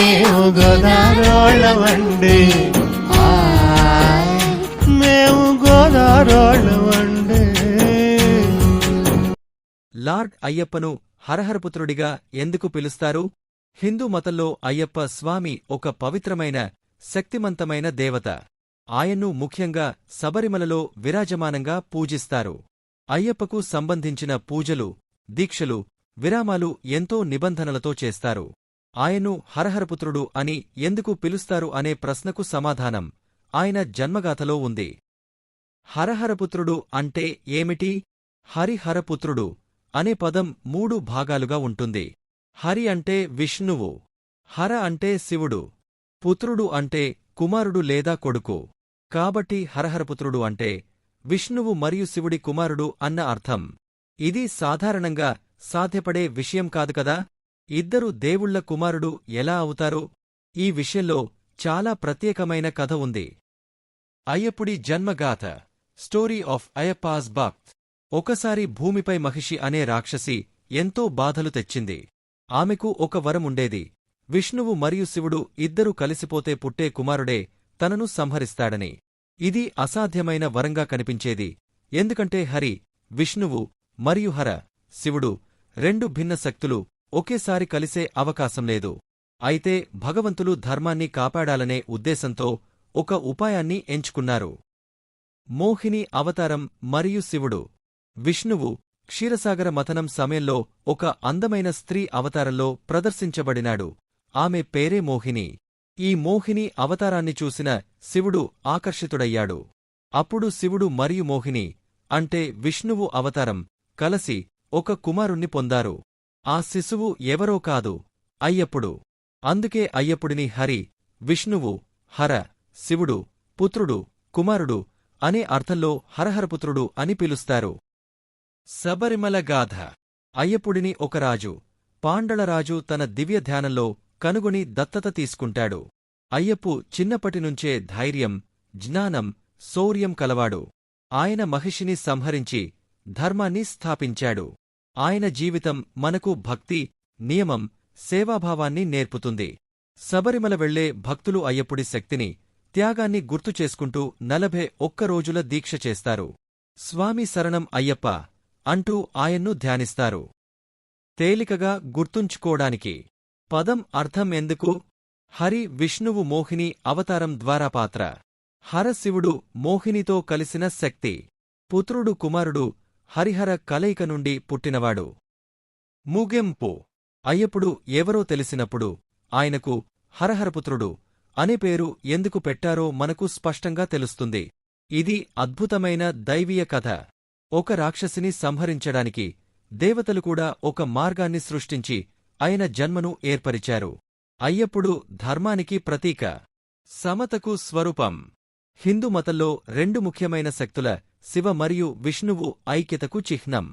మేము గోదారోళ్ళమండి మేము గోదారోళ్ళమండి లార్డ్ అయ్యప్పను హరహరపుత్రుడిగా ఎందుకు పిలుస్తారు? హిందూ మతంలో అయ్యప్ప స్వామి ఒక పవిత్రమైన శక్తిమంతమైన దేవత. ఆయన్ను ముఖ్యంగా శబరిమలలో విరాజమానంగా పూజిస్తారు. అయ్యప్పకు సంబంధించిన పూజలు దీక్షలు విరామాలు ఎంతో నిబంధనలతో చేస్తారు. ఆయన్ను హరహరపుత్రుడు అని ఎందుకు పిలుస్తారు అనే ప్రశ్నకు సమాధానం ఆయన జన్మగాథలో ఉంది. హరహరపుత్రుడు అంటే ఏమిటి? హరిహరపుత్రుడు అనే పదం మూడు భాగాలుగా ఉంటుంది. హరి అంటే విష్ణువు హర అంటే శివుడు పుత్రుడు అంటే కుమారుడు లేదా కొడుకు. కాబట్టి హరహరపుత్రుడు అంటే విష్ణువు మరియు శివుడి కుమారుడు అన్న అర్థం. ఇది సాధారణంగా సాధ్యపడే విషయం కాదు కదా? ఇద్దరు దేవుళ్ళ కుమారుడు ఎలా అవుతారో ఈ విషయంలో చాలా ప్రత్యేకమైన కథ ఉంది. అయ్యప్పుడి జన్మగాథ స్టోరీ ఆఫ్ అయ్యప్పాస్ భక్త్. ఒకసారి భూమిపై మహిషి అనే రాక్షసి ఎంతో బాధలు తెచ్చింది. ఆమెకు ఒక వరముండేది విష్ణువు మరియు శివుడు ఇద్దరూ కలిసిపోతే పుట్టే కుమారుడే తనను సంహరిస్తాడని. ఇది అసాధ్యమైన వరంగా కనిపించేది. ఎందుకంటే హరి విష్ణువు మరియు హర శివుడు రెండు భిన్న శక్తులు ఒకేసారి కలిసే అవకాశం లేదు. అయితే భగవంతులు ధర్మాన్ని కాపాడాలనే ఉద్దేశంతో ఒక ఉపాయాన్ని ఎంచుకున్నారు. మోహిని అవతారం మరియు శివుడు. విష్ణువు క్షీరసాగర మథనం సమయంలో ఒక అందమైన స్త్రీ అవతారంలో ప్రదర్శించబడినాడు. ఆమె పేరే మోహిని. ఈ మోహిని అవతారాన్ని చూసిన శివుడు ఆకర్షితుడయ్యాడు. అప్పుడు శివుడు మరియు మోహిని అంటే విష్ణువు అవతారం కలసి ఒక కుమారుణ్ణి పొందారు. ఆ శిశువు ఎవరో కాదు అయ్యప్పుడు. అందుకే అయ్యప్పుడిని హరి విష్ణువు హర శివుడు పుత్రుడు కుమారుడు అనే అర్థంలో హరహరపుత్రుడు అని పిలుస్తారు. శబరిమల గాథ. అయ్యప్పుడిని ఒక రాజు పాండళరాజు తన దివ్య ధ్యానంలో కనుగొని దత్తత తీసుకుంటాడు. అయ్యప్పు చిన్నప్పటినుంచే ధైర్యం జ్ఞానం శౌర్యం కలవాడు. ఆయన మహిషిని సంహరించి ధర్మాన్ని స్థాపించాడు. ఆయన జీవితం మనకు భక్తి నియమం సేవాభావాన్ని నేర్పుతుంది. శబరిమల వెళ్ళే భక్తులు అయ్యప్పుడి శక్తిని త్యాగాన్ని గుర్తు చేసుకుంటూ నలభై ఒక్క రోజుల దీక్ష చేస్తారు. స్వామి శరణం అయ్యప్ప అంటూ ఆయన్ను ధ్యానిస్తారు. తేలికగా గుర్తుంచుకోడానికి పదం అర్థం ఎందుకు? హరి విష్ణువు మోహిని అవతారం ద్వారా పాత్ర. హరశివుడు మోహినితో కలిసిన శక్తి. పుత్రుడు కుమారుడు హరిహర కలయిక నుండి పుట్టినవాడు. ముగింపు. అయ్యప్పుడు ఎవరో తెలిసినప్పుడు ఆయనకు హరహరపుత్రుడు అనే పేరు ఎందుకు పెట్టారో మనకు స్పష్టంగా తెలుస్తుంది. ఇది అద్భుతమైన దైవీయ కథ. ఒక రాక్షసిని సంహరించడానికి దేవతలు కూడా ఒక మార్గాన్ని సృష్టించి ఆయన జన్మను ఏర్పరిచారు. అయ్యప్పుడు ధర్మానికి ప్రతీక. సమతకు స్వరూపం. హిందూ మతంలో రెండు ముఖ్యమైన శక్తుల శివ మరియు విష్ణువు ఐక్యతకు చిహ్నం.